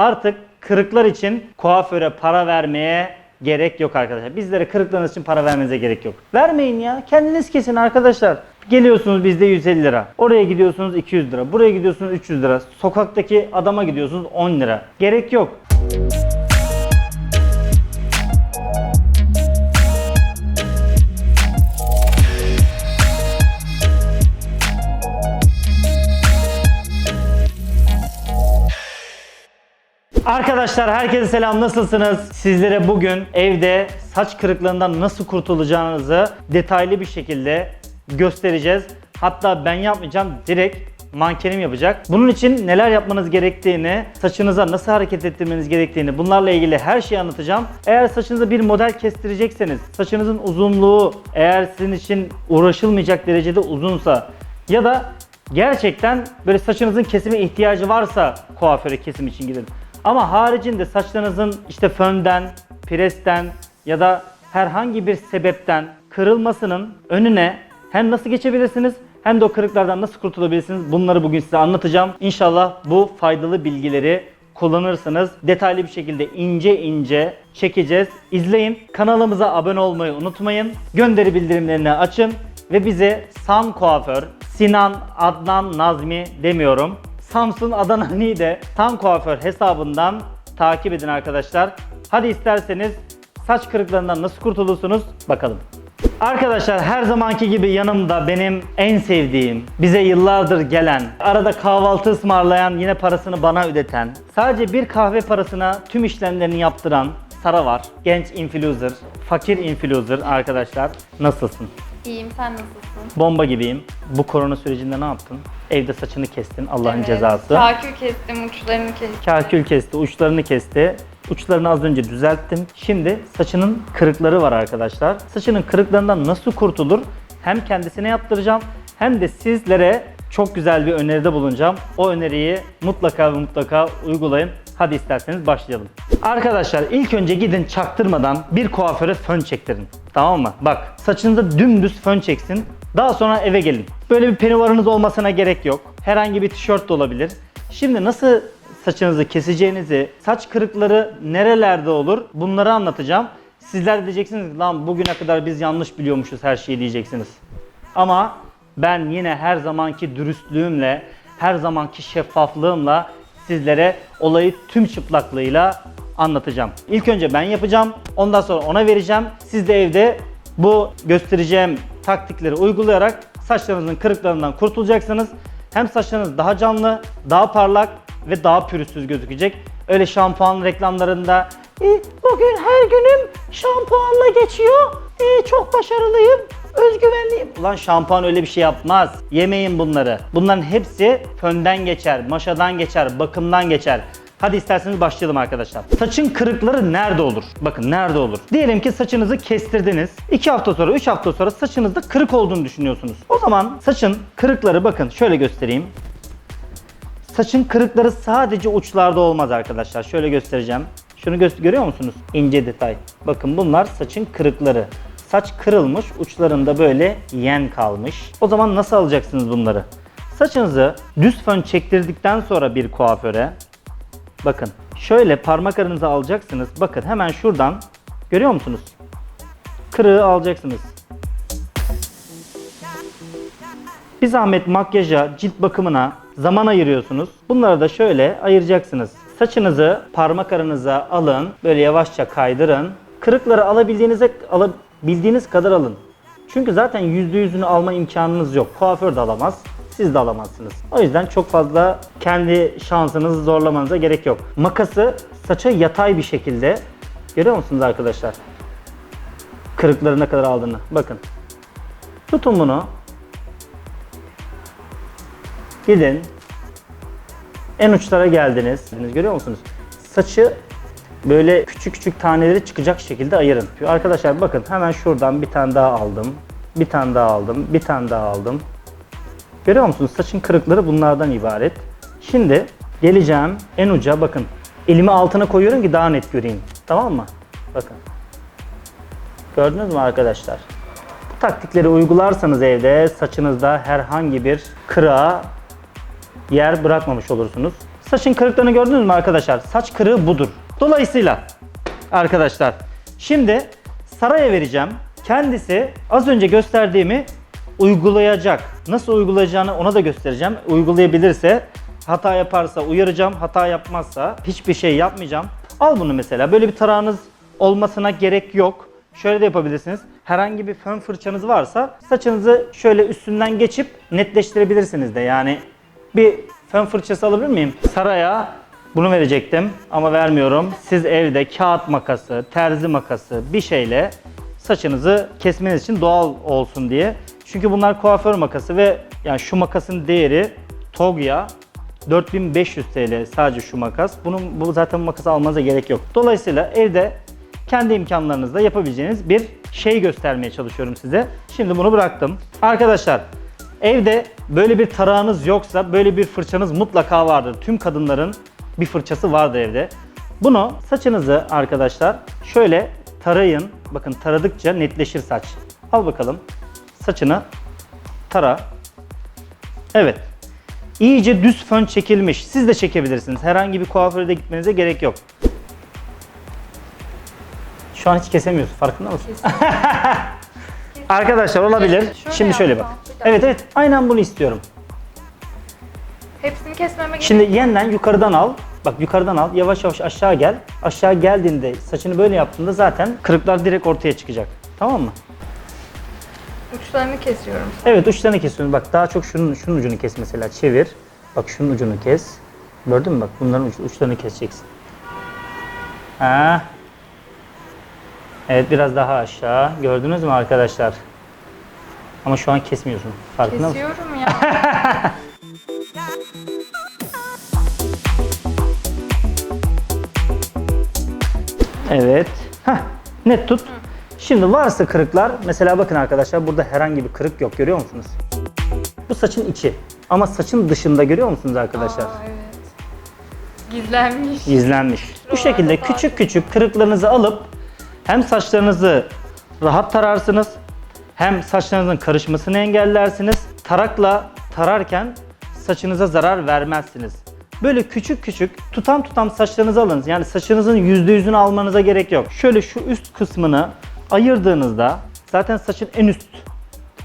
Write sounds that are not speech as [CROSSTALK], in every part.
Artık kırıklar için kuaföre para vermeye gerek yok arkadaşlar. Bizlere kırıklarınız için para vermenize gerek yok. Vermeyin ya. Kendiniz kesin arkadaşlar. Geliyorsunuz bizde 150 lira. Oraya gidiyorsunuz 200 lira. Buraya gidiyorsunuz 300 lira. Sokaktaki adama gidiyorsunuz 10 lira. Gerek yok. Arkadaşlar herkese selam nasılsınız? Sizlere bugün evde saç kırıklığından nasıl kurtulacağınızı detaylı bir şekilde göstereceğiz. Hatta ben yapmayacağım direkt mankenim yapacak. Bunun için neler yapmanız gerektiğini, saçınıza nasıl hareket ettirmeniz gerektiğini bunlarla ilgili her şeyi anlatacağım. Eğer saçınıza bir model kestirecekseniz, saçınızın uzunluğu eğer sizin için uğraşılmayacak derecede uzunsa ya da gerçekten böyle saçınızın kesime ihtiyacı varsa kuaföre kesim için gidin. Ama haricinde saçlarınızın işte fönden, presten ya da herhangi bir sebepten kırılmasının önüne hem nasıl geçebilirsiniz hem de o kırıklardan nasıl kurtulabilirsiniz bunları bugün size anlatacağım. İnşallah bu faydalı bilgileri kullanırsınız. Detaylı bir şekilde ince ince çekeceğiz. İzleyin. Kanalımıza abone olmayı unutmayın. Gönderi bildirimlerini açın ve bize Sam Kuaför, Sinan, Adnan, Nazmi demiyorum. Samsun Adana Niğde Tam Kuaför hesabından takip edin arkadaşlar. Hadi isterseniz saç kırıklarından nasıl kurtulursunuz bakalım. Arkadaşlar her zamanki gibi yanımda benim en sevdiğim, bize yıllardır gelen, arada kahvaltı ısmarlayan, yine parasını bana ödeten, sadece bir kahve parasına tüm işlemlerini yaptıran Sara var. Genç influencer, fakir influencer arkadaşlar. Nasılsın? İyiyim, sen nasılsın? Bomba gibiyim. Bu korona sürecinde ne yaptın? Evde saçını kestin Allah'ın Evet, cezası. Kakül kestim, uçlarını kestim. Kakül kesti, uçlarını kesti. Uçlarını az önce düzelttim. Şimdi saçının kırıkları var arkadaşlar. Saçının kırıklarından nasıl kurtulur? Hem kendisine yaptıracağım hem de sizlere çok güzel bir öneride bulunacağım. O öneriyi mutlaka ve mutlaka uygulayın. Hadi isterseniz başlayalım. Arkadaşlar ilk önce gidin çaktırmadan bir kuaföre fön çektirin. Tamam mı? Bak saçınıza dümdüz fön çeksin. Daha sonra eve gelin. Böyle bir penivarınız olmasına gerek yok. Herhangi bir tişört de olabilir. Şimdi nasıl saçınızı keseceğinizi, saç kırıkları nerelerde olur bunları anlatacağım. Sizler diyeceksiniz lan bugüne kadar biz yanlış biliyormuşuz her şeyi diyeceksiniz. Ama ben yine her zamanki dürüstlüğümle, her zamanki şeffaflığımla sizlere olayı tüm çıplaklığıyla anlatacağım. İlk önce ben yapacağım, ondan sonra ona vereceğim. Siz de evde bu göstereceğim taktikleri uygulayarak saçlarınızın kırıklarından kurtulacaksınız. Hem saçlarınız daha canlı, daha parlak ve daha pürüzsüz gözükecek. Öyle şampuan reklamlarında "E, bugün her günüm şampuanla geçiyor. E, çok başarılıyım. Özgüvenliyim. Ulan şampuan öyle bir şey yapmaz. Yemeyin bunları. Bunların hepsi fönden geçer, maşadan geçer, bakımdan geçer. Hadi isterseniz başlayalım arkadaşlar. Saçın kırıkları nerede olur? Bakın nerede olur? Diyelim ki saçınızı kestirdiniz. 2 hafta sonra, 3 hafta sonra saçınızda kırık olduğunu düşünüyorsunuz. O zaman saçın kırıkları bakın şöyle göstereyim. Saçın kırıkları sadece uçlarda olmaz arkadaşlar. Şöyle göstereceğim. Şunu gö- görüyor musunuz? İnce detay. Bakın bunlar saçın kırıkları. Saç kırılmış, uçlarında böyle yen kalmış. O zaman nasıl alacaksınız bunları? Saçınızı düz fön çektirdikten sonra bir kuaföre bakın şöyle parmak arınızı alacaksınız. Bakın hemen şuradan görüyor musunuz? Kırığı alacaksınız. Bir zahmet makyaja, cilt bakımına zaman ayırıyorsunuz. Bunları da şöyle ayıracaksınız. Saçınızı parmak aranıza alın. Böyle yavaşça kaydırın. Kırıkları alabildiğinize alabildiğiniz kadar alın. Çünkü zaten %100'ünü alma imkanınız yok. Kuaför de alamaz. Siz de alamazsınız. O yüzden çok fazla kendi şansınızı zorlamanıza gerek yok. Makası saça yatay bir şekilde görüyor musunuz arkadaşlar? Kırıkları ne kadar aldığını. Bakın. Tutun bunu. Gidin. En uçlara geldiniz. Görüyor musunuz? Saçı böyle küçük küçük taneleri çıkacak şekilde ayırın. Arkadaşlar bakın hemen şuradan bir tane daha aldım. Bir tane daha aldım. Bir tane daha aldım. Görüyor musunuz? Saçın kırıkları bunlardan ibaret. Şimdi geleceğim en uca bakın. Elimi altına koyuyorum ki daha net göreyim. Tamam mı? Bakın. Gördünüz mü arkadaşlar? Bu taktikleri uygularsanız evde saçınızda herhangi bir kırığa yer bırakmamış olursunuz. Saçın kırıklarını gördünüz mü arkadaşlar? Saç kırığı budur. Dolayısıyla arkadaşlar şimdi Saray'a vereceğim. Kendisi az önce gösterdiğimi uygulayacak. Nasıl uygulayacağını ona da göstereceğim. Uygulayabilirse, hata yaparsa uyaracağım, hata yapmazsa hiçbir şey yapmayacağım. Al bunu mesela. Böyle bir tarağınız olmasına gerek yok. Şöyle de yapabilirsiniz. Herhangi bir fön fırçanız varsa saçınızı şöyle üstünden geçip netleştirebilirsiniz de. Yani bir fön fırçası alabilir miyim? Saraya bunu verecektim ama vermiyorum. Siz evde kağıt makası, terzi makası bir şeyle saçınızı kesmeniz için doğal olsun diye. Çünkü bunlar kuaför makası ve yani şu makasın değeri Togya 4500 TL sadece şu makas. Bunun bu zaten bu makası almanıza gerek yok. Dolayısıyla evde kendi imkanlarınızla yapabileceğiniz bir şey göstermeye çalışıyorum size. Şimdi bunu bıraktım. Arkadaşlar evde böyle bir tarağınız yoksa böyle bir fırçanız mutlaka vardır. Tüm kadınların bir fırçası vardır evde. Bunu saçınızı arkadaşlar şöyle tarayın. Bakın taradıkça netleşir saç. Al bakalım. Saçını tara. Evet. İyice düz fön çekilmiş. Siz de çekebilirsiniz. Herhangi bir kuaföre de gitmenize gerek yok. Şu an hiç kesemiyorsun. Farkında mısın? [LAUGHS] Arkadaşlar olabilir. Şöyle Şimdi şöyle bak. Evet evet. Aynen bunu istiyorum. Hepsini kesmeme gerek Şimdi yeniden yukarıdan al. Bak yukarıdan al. Yavaş yavaş aşağı gel. Aşağı geldiğinde saçını böyle yaptığında zaten kırıklar direkt ortaya çıkacak. Tamam mı? uçlarını kesiyorum. Evet uçlarını kesiyorsun. Bak daha çok şunun şunun ucunu kes mesela. Çevir. Bak şunun ucunu kes. Gördün mü bak bunların uç- uçlarını keseceksin. Ha. Evet biraz daha aşağı. Gördünüz mü arkadaşlar? Ama şu an kesmiyorsun. Farkında mısın? Kesiyorum ya. [LAUGHS] Evet. Heh, net tut. Şimdi varsa kırıklar, mesela bakın arkadaşlar burada herhangi bir kırık yok görüyor musunuz? Bu saçın içi. Ama saçın dışında görüyor musunuz arkadaşlar? Aa, evet. Gizlenmiş. İzlenmiş. Bu şekilde küçük küçük kırıklarınızı alıp hem saçlarınızı rahat tararsınız hem saçlarınızın karışmasını engellersiniz. Tarakla tararken saçınıza zarar vermezsiniz. Böyle küçük küçük tutam tutam saçlarınızı alın. Yani saçınızın %100'ünü almanıza gerek yok. Şöyle şu üst kısmını ayırdığınızda zaten saçın en üst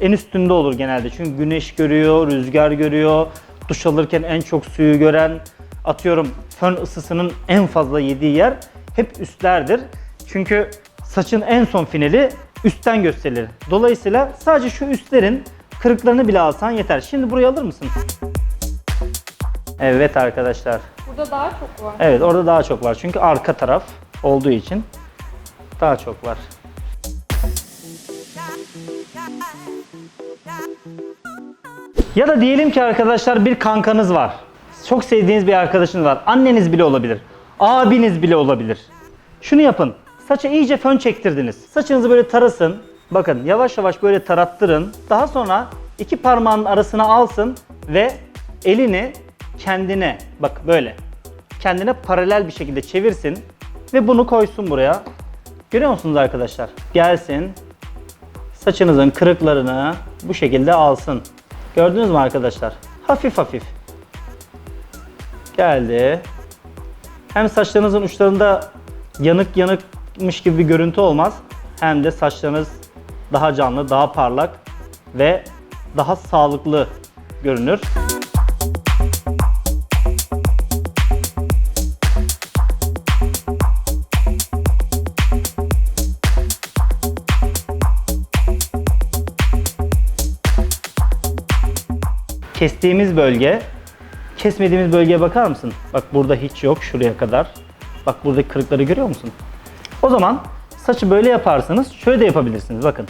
en üstünde olur genelde. Çünkü güneş görüyor, rüzgar görüyor. Duş alırken en çok suyu gören, atıyorum fön ısısının en fazla yediği yer hep üstlerdir. Çünkü saçın en son finali üstten gösterilir. Dolayısıyla sadece şu üstlerin kırıklarını bile alsan yeter. Şimdi burayı alır mısın? Evet arkadaşlar. Burada daha çok var. Evet orada daha çok var. Çünkü arka taraf olduğu için daha çok var. Ya da diyelim ki arkadaşlar bir kankanız var. Çok sevdiğiniz bir arkadaşınız var. Anneniz bile olabilir. Abiniz bile olabilir. Şunu yapın. Saça iyice fön çektirdiniz. Saçınızı böyle tarasın. Bakın yavaş yavaş böyle tarattırın. Daha sonra iki parmağın arasına alsın ve elini kendine bak böyle kendine paralel bir şekilde çevirsin ve bunu koysun buraya. Görüyor musunuz arkadaşlar? Gelsin. Saçınızın kırıklarını bu şekilde alsın. Gördünüz mü arkadaşlar? Hafif hafif. Geldi. Hem saçlarınızın uçlarında yanık yanıkmış gibi bir görüntü olmaz. Hem de saçlarınız daha canlı, daha parlak ve daha sağlıklı görünür. Kestiğimiz bölge, kesmediğimiz bölgeye bakar mısın? Bak burada hiç yok şuraya kadar. Bak buradaki kırıkları görüyor musun? O zaman saçı böyle yaparsanız şöyle de yapabilirsiniz bakın.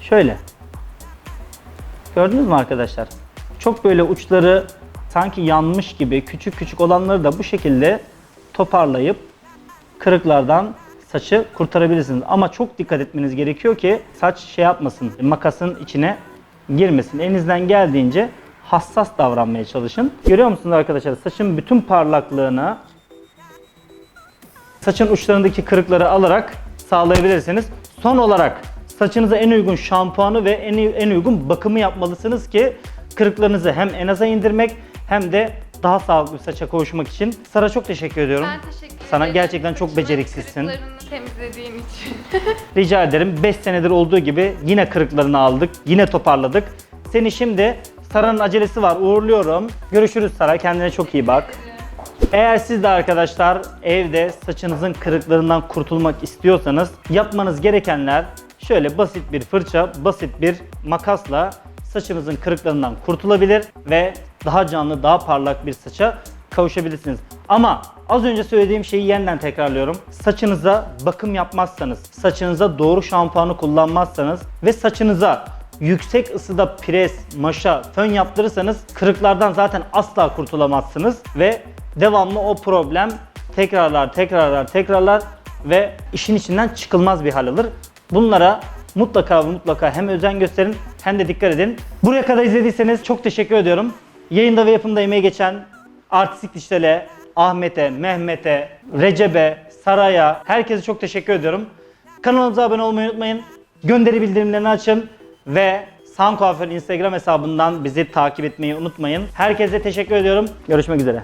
Şöyle. Gördünüz mü arkadaşlar? Çok böyle uçları sanki yanmış gibi küçük küçük olanları da bu şekilde toparlayıp kırıklardan saçı kurtarabilirsiniz. Ama çok dikkat etmeniz gerekiyor ki saç şey yapmasın, makasın içine girmesin. Elinizden geldiğince hassas davranmaya çalışın. Görüyor musunuz arkadaşlar? Saçın bütün parlaklığını saçın uçlarındaki kırıkları alarak sağlayabilirsiniz. Son olarak saçınıza en uygun şampuanı ve en, en uygun bakımı yapmalısınız ki kırıklarınızı hem en aza indirmek hem de daha sağlıklı bir saça kavuşmak için. Sara çok teşekkür ediyorum. Ben teşekkür ederim. Sana gerçekten çok Saçımın beceriksizsin. Kırıklarını temizlediğin için. [LAUGHS] Rica ederim. 5 senedir olduğu gibi yine kırıklarını aldık. Yine toparladık. Seni şimdi Sara'nın acelesi var. Uğurluyorum. Görüşürüz Sara. Kendine çok iyi bak. Eğer siz de arkadaşlar evde saçınızın kırıklarından kurtulmak istiyorsanız yapmanız gerekenler şöyle basit bir fırça, basit bir makasla saçınızın kırıklarından kurtulabilir ve daha canlı, daha parlak bir saça kavuşabilirsiniz. Ama az önce söylediğim şeyi yeniden tekrarlıyorum. Saçınıza bakım yapmazsanız, saçınıza doğru şampuanı kullanmazsanız ve saçınıza yüksek ısıda pres, maşa, fön yaptırırsanız kırıklardan zaten asla kurtulamazsınız ve devamlı o problem tekrarlar, tekrarlar, tekrarlar ve işin içinden çıkılmaz bir hal alır. Bunlara mutlaka ve mutlaka hem özen gösterin hem de dikkat edin. Buraya kadar izlediyseniz çok teşekkür ediyorum. Yayında ve yapımda emeği geçen Artistik Dişler'e, Ahmet'e, Mehmet'e, Recep'e, Saray'a herkese çok teşekkür ediyorum. Kanalımıza abone olmayı unutmayın. Gönderi bildirimlerini açın ve Sam Kuaför Instagram hesabından bizi takip etmeyi unutmayın. Herkese teşekkür ediyorum. Görüşmek üzere.